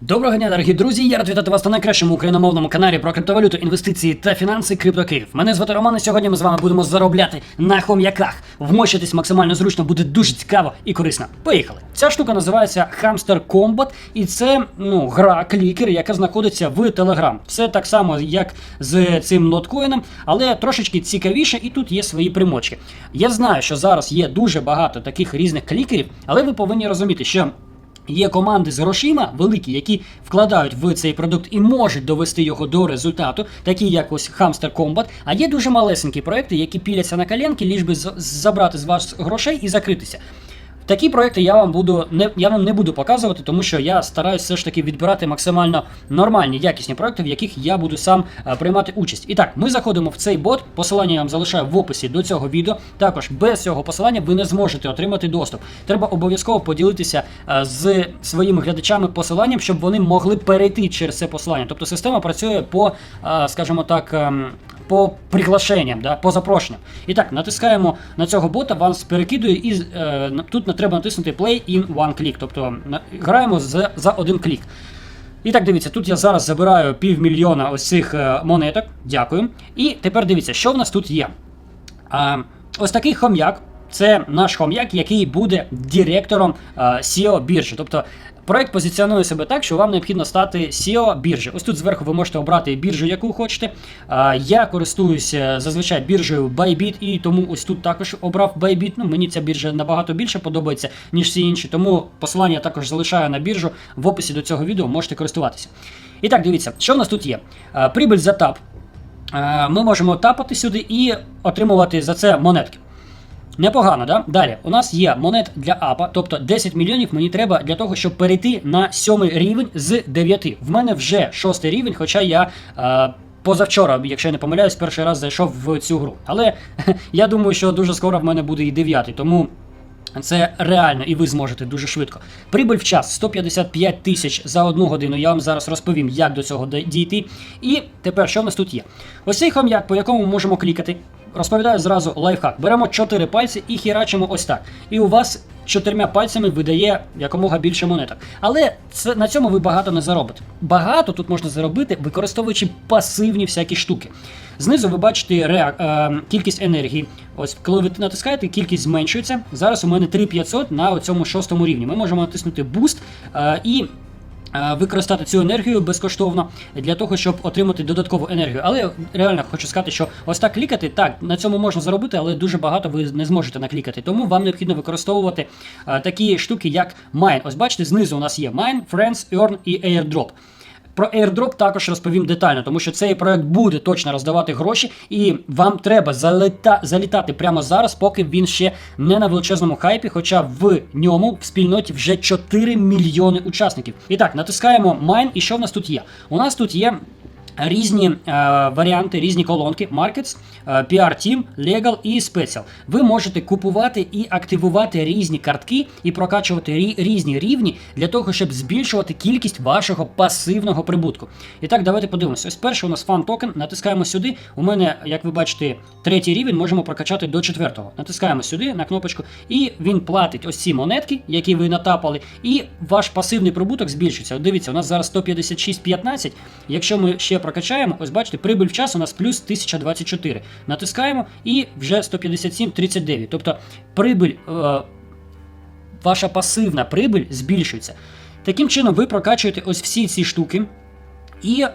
Доброго дня, дорогі друзі! Я рад вітати вас на найкращому україномовному каналі про криптовалюту, інвестиції та фінанси CryptoKiv. Мене звати Роман, і сьогодні ми з вами будемо заробляти на хом'яках. Вмощитись максимально зручно буде дуже цікаво і корисно. Поїхали! Ця штука називається Hamster Combat, і це ну, гра клікер, яка знаходиться в Telegram. Все так само, як з цим ноткоїном, але трошечки цікавіше, і тут є свої примочки. Я знаю, що зараз є дуже багато таких різних клікерів, але ви повинні розуміти, що. Є команди з грошима великі, які вкладають в цей продукт і можуть довести його до результату, такі як ось Hamster Combat. А є дуже малесенькі проекти, які піляться на коленки, ліж би забрати з вас грошей і закритися. Такі проекти я вам буду не я вам не буду показувати, тому що я стараюсь все ж таки відбирати максимально нормальні, якісні проекти, в яких я буду сам е, приймати участь. І так, ми заходимо в цей бот. Посилання я вам залишаю в описі до цього відео. Також без цього посилання ви не зможете отримати доступ. Треба обов'язково поділитися е, з своїми глядачами посиланням, щоб вони могли перейти через це посилання. Тобто система працює по, е, скажімо так. По приглашенням, да, по запрошенням. І так, натискаємо на цього бота, вас перекидує, і е, тут треба натиснути Play in one click, тобто граємо за, за один клік. І так, дивіться, тут я зараз забираю півмільйона ось цих е, монеток. Дякую. І тепер дивіться, що в нас тут є. А, ось такий хом'як. Це наш хом'як, який буде директором SEO біржі. Тобто проект позиціонує себе так, що вам необхідно стати SEO біржі. Ось тут зверху ви можете обрати біржу, яку хочете. Я користуюся зазвичай біржею Bybit, і тому ось тут також обрав Bybit. Ну, мені ця біржа набагато більше подобається, ніж всі інші. Тому посилання також залишаю на біржу в описі до цього відео, можете користуватися. І так, дивіться, що в нас тут є? А, за тап. Е, ми можемо тапати сюди і отримувати за це монетки. Непогано, да? Далі, у нас є монет для апа, тобто 10 мільйонів мені треба для того, щоб перейти на сьомий рівень з 9. В мене вже шостий рівень, хоча я. Е, Позавчора, якщо я не помиляюсь, перший раз зайшов в цю гру. Але я думаю, що дуже скоро в мене буде і дев'ятий, тому це реально, і ви зможете дуже швидко. Прибуль в час 155 тисяч за одну годину. Я вам зараз розповім, як до цього дійти. І тепер що в нас тут є? Ось цей хом'як, по якому ми можемо клікати. Розповідаю зразу лайфхак. Беремо 4 пальці і хірачимо ось так. І у вас чотирма пальцями видає якомога більше монеток. Але це на цьому ви багато не заробите. Багато тут можна заробити, використовуючи пасивні всякі штуки. Знизу ви бачите реак... е, кількість енергії. Ось коли ви натискаєте, кількість зменшується. Зараз у мене 3500 на цьому шостому рівні. Ми можемо натиснути Boost е, і. Е, Використати цю енергію безкоштовно для того, щоб отримати додаткову енергію. Але реально хочу сказати, що ось так клікати, так, на цьому можна заробити, але дуже багато ви не зможете наклікати. Тому вам необхідно використовувати е, такі штуки, як Mine. Ось бачите, знизу у нас є Mine, Friends, Earn і Airdrop. Про airdrop також розповім детально, тому що цей проект буде точно роздавати гроші, і вам треба заліта, залітати прямо зараз, поки він ще не на величезному хайпі, хоча в ньому в спільноті вже 4 мільйони учасників. І так, натискаємо Mine, і що в нас тут є? У нас тут є. Різні е, варіанти, різні колонки, Markets, е, PR Team, Legal і Special. Ви можете купувати і активувати різні картки і прокачувати рі- різні рівні для того, щоб збільшувати кількість вашого пасивного прибутку. І так, давайте подивимося. Ось перший у нас фан токен. Натискаємо сюди. У мене, як ви бачите, третій рівень можемо прокачати до четвертого. Натискаємо сюди на кнопочку, і він платить ось ці монетки, які ви натапали, і ваш пасивний прибуток збільшується. От дивіться, у нас зараз 156,15. Якщо ми ще прокачаємо, ось бачите, прибуль в час у нас плюс 1024. Натискаємо і вже 157,39. Тобто прибуль. Е, ваша пасивна прибиль збільшується. Таким чином, ви прокачуєте ось всі ці штуки. І е,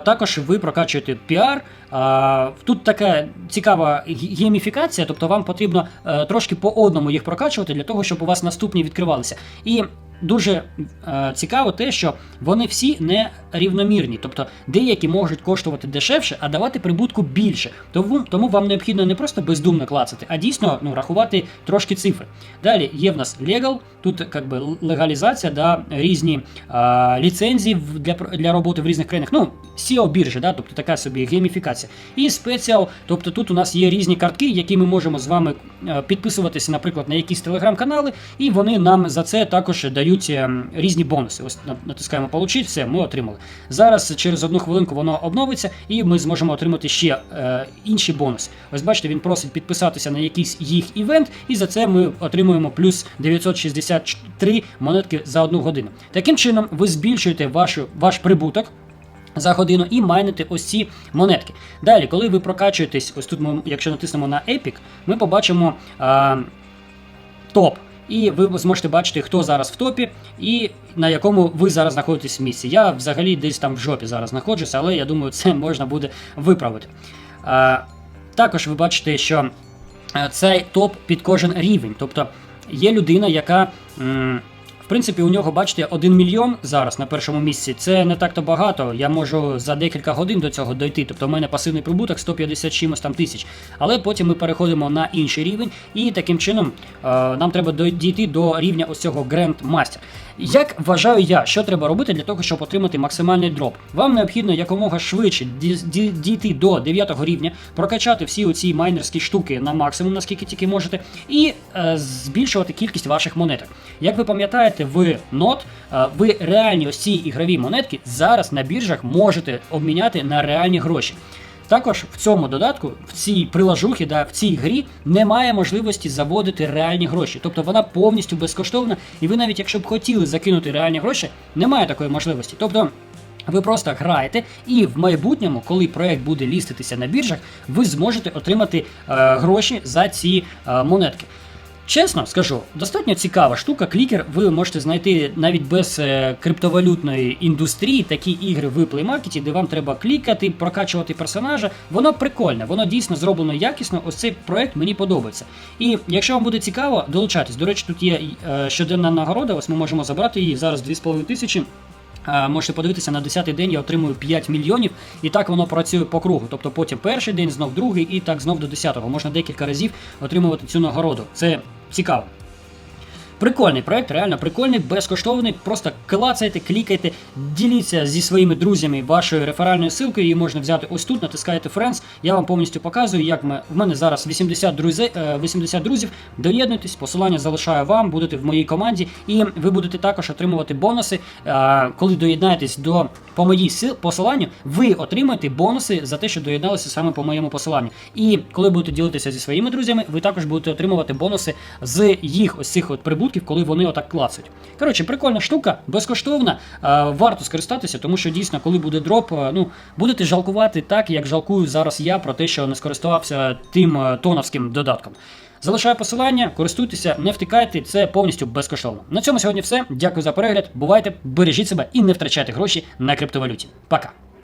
також ви прокачуєте піар. Е, тут така цікава ге- гейміфікація, тобто вам потрібно е, трошки по одному їх прокачувати для того, щоб у вас наступні відкривалися. І дуже е, цікаво те, що вони всі не рівномірні, тобто деякі можуть коштувати дешевше, а давати прибутку більше. Тому, тому вам необхідно не просто бездумно клацати, а дійсно ну, рахувати трошки цифри. Далі є в нас legal, тут как би легалізація, да, різні е, ліцензії для, для роботи в різних країнах. Ну, SEO біржі, да, тобто така собі гейміфікація. І спеціал, тобто тут у нас є різні картки, які ми можемо з вами підписуватися, наприклад, на якісь телеграм-канали, і вони нам за це також дають. ем, різні бонуси. Ось на- натискаємо «Получить», все, ми отримали. Зараз через одну хвилинку воно обновиться, і ми зможемо отримати ще е, інші бонуси. Ось бачите, він просить підписатися на якийсь їх івент, і за це ми отримуємо плюс 963 монетки за одну годину. Таким чином, ви збільшуєте вашу, ваш прибуток. За годину і майните ось ці монетки. Далі, коли ви прокачуєтесь, ось тут ми, якщо натиснемо на Epic, ми побачимо а, топ. І ви зможете бачити, хто зараз в топі і на якому ви зараз знаходитесь в місці. Я взагалі десь там в жопі зараз знаходжуся, але я думаю, це можна буде виправити. А, також ви бачите, що е, цей топ під кожен рівень. Тобто є людина, яка. В принципі, у нього, бачите, 1 мільйон зараз на першому місці. Це не так-то багато. Я можу за декілька годин до цього дойти. Тобто, у мене пасивний прибуток 150 чимось там тисяч. Але потім ми переходимо на інший рівень, і таким чином е, нам треба дійти до рівня ось цього Grand Master. Як вважаю я, що треба робити для того, щоб отримати максимальний дроп? Вам необхідно якомога швидше ді- ді- дійти до 9 рівня, прокачати всі оці майнерські штуки на максимум, наскільки тільки можете, і е, збільшувати кількість ваших монеток. Як ви пам'ятаєте, в нот е, ви реальні ось ці ігрові монетки зараз на біржах можете обміняти на реальні гроші. Також в цьому додатку, в цій прилажухі, да, в цій грі немає можливості заводити реальні гроші. Тобто вона повністю безкоштовна, і ви навіть якщо б хотіли закинути реальні гроші, немає такої можливості. Тобто. Ви просто граєте, і в майбутньому, коли проект буде ліститися на біржах, ви зможете отримати е, гроші за ці е, монетки. Чесно скажу, достатньо цікава штука. Клікер ви можете знайти навіть без е, криптовалютної індустрії такі ігри в плеймаркеті, де вам треба клікати, прокачувати персонажа. Воно прикольне, воно дійсно зроблено якісно. Ось цей проект мені подобається. І якщо вам буде цікаво, долучайтесь. До речі, тут є е, щоденна нагорода. Ось ми можемо забрати її зараз 2,5 тисячі. Е, Можете подивитися на 10-й день, я отримую 5 мільйонів, і так воно працює по кругу. Тобто потім перший день, знов другий, і так знов до 10-го. Можна декілька разів отримувати цю нагороду. Це цікаво. Прикольний проект, реально прикольний, безкоштовний. Просто клацайте, клікайте, діліться зі своїми друзями вашою реферальною ссылкою. Її можна взяти ось тут, натискаєте Friends. Я вам повністю показую, як ми. В мене зараз 80 друзів, 80 друзів. Доєднуйтесь, посилання залишаю вам, будете в моїй команді, і ви будете також отримувати бонуси. Е, Коли доєднаєтесь до по моїй сил- посиланню, ви отримаєте бонуси за те, що доєдналися саме по моєму посиланню. І коли будете ділитися зі своїми друзями, ви також будете отримувати бонуси з їх ось цих от прибутків, коли вони отак клацають. Коротше, прикольна штука, безкоштовна. е, Варто скористатися, тому що дійсно, коли буде дроп, е, ну будете жалкувати так, як жалкую зараз я про те, що не скористувався тим е, тоновським додатком. Залишаю посилання, користуйтеся, не втикайте, це повністю безкоштовно. На цьому сьогодні все. Дякую за перегляд. Бувайте, бережіть себе і не втрачайте гроші на криптовалюті. Пока.